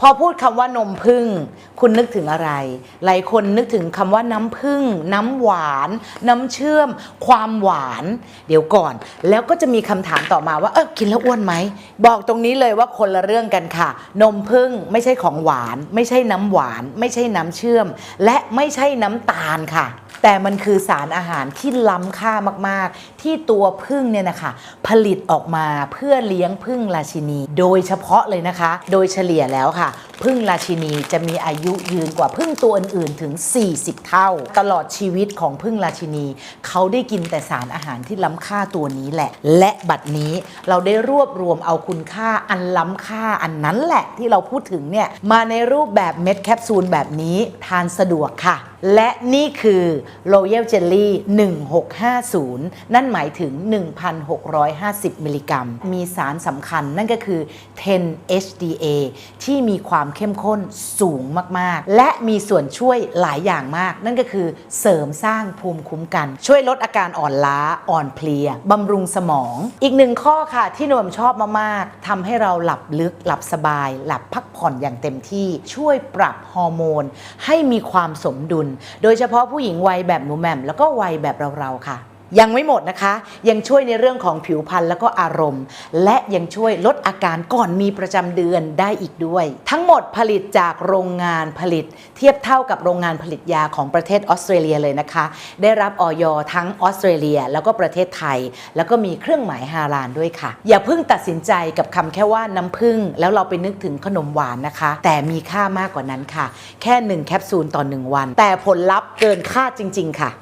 พอพูดคำว่านมพึ่ง คุณนึกถึงอะไร หลายคนนึกถึงคำว่าน้ำพึ่ง น้ำหวาน น้ำเชื่อม ความหวาน เดี๋ยวก่อน แล้วก็จะมีคำถามต่อมาว่า เออกินแล้วอ้วนไหม บอกตรงนี้เลยว่าคนละเรื่องกันค่ะ นมพึ่งไม่ใช่ของหวาน ไม่ใช่น้ำหวาน ไม่ใช่น้ำเชื่อม และไม่ใช่น้ำตาลค่ะ แต่มันคือสารอาหารที่ล้ำค่ามากๆ ที่ตัวพึ่งเนี่ยนะคะ ผลิตออกมาเพื่อเลี้ยงพึ่งราชินี โดยเฉพาะเลยนะคะ โดยเฉลี่ยแล้วค่ะ พึ่งราชินีจะมีอายุยืนกว่าพึ่งตัวอื่นๆถึง 40 เท่า ตลอดชีวิตของพึ่งราชินี เขาได้กินแต่สารอาหารที่ล้ำค่าตัวนี้แหละ และบัดนี้เราได้รวบรวมเอาคุณค่าอันล้ำค่าอันนั้นแหละที่เราพูดถึงเนี่ยมาในรูปแบบเม็ดแคปซูลแบบนี้ทานสะดวกค่ะและนี่คือ Royal Jelly 1650 นั่นหมายถึง 1,650 มิลลิกรัม มีสารสำคัญนั่นก็คือ 10 HDA ที่มีความเข้มข้นสูงมากๆ และมีส่วนช่วยหลายอย่างมาก นั่นก็คือเสริมสร้างภูมิคุ้มกัน ช่วยลดอาการอ่อนล้าอ่อนเพลียบำรุงสมอง อีกหนึ่งข้อค่ะที่หนวมชอบมากๆทำให้เราหลับลึกหลับสบาย หลับพักผ่อนอย่างเต็มที่ช่วยปรับฮอร์โมน ให้มีความสมดุล โดยเฉพาะผู้หญิงวัยแบบหนูแหม่มแล้วก็วัยแบบเราๆค่ะ ยังไม่หมดนะคะ ยังช่วยในเรื่องของผิวพรรณแล้วก็อารมณ์ และยังช่วยลดอาการก่อนมีประจำเดือนได้อีกด้วย ทั้งหมดผลิตจากโรงงานผลิต เทียบเท่ากับโรงงานผลิตยาของประเทศออสเตรเลียเลยนะคะ ได้รับออยทั้งออสเตรเลีย แล้วก็ประเทศไทย แล้วก็มีเครื่องหมายฮาลาลด้วยค่ะ อย่าเพิ่งตัดสินใจกับคำแค่ว่าน้ำผึ้งแล้วเราไปนึกถึงขนมหวานนะคะ แต่มีค่ามากกว่านั้นค่ะ แค่หนึ่งแคปซูลต่อหนึ่งวัน แต่ผลลัพธ์เกินคาดจริง ๆ ค่ะ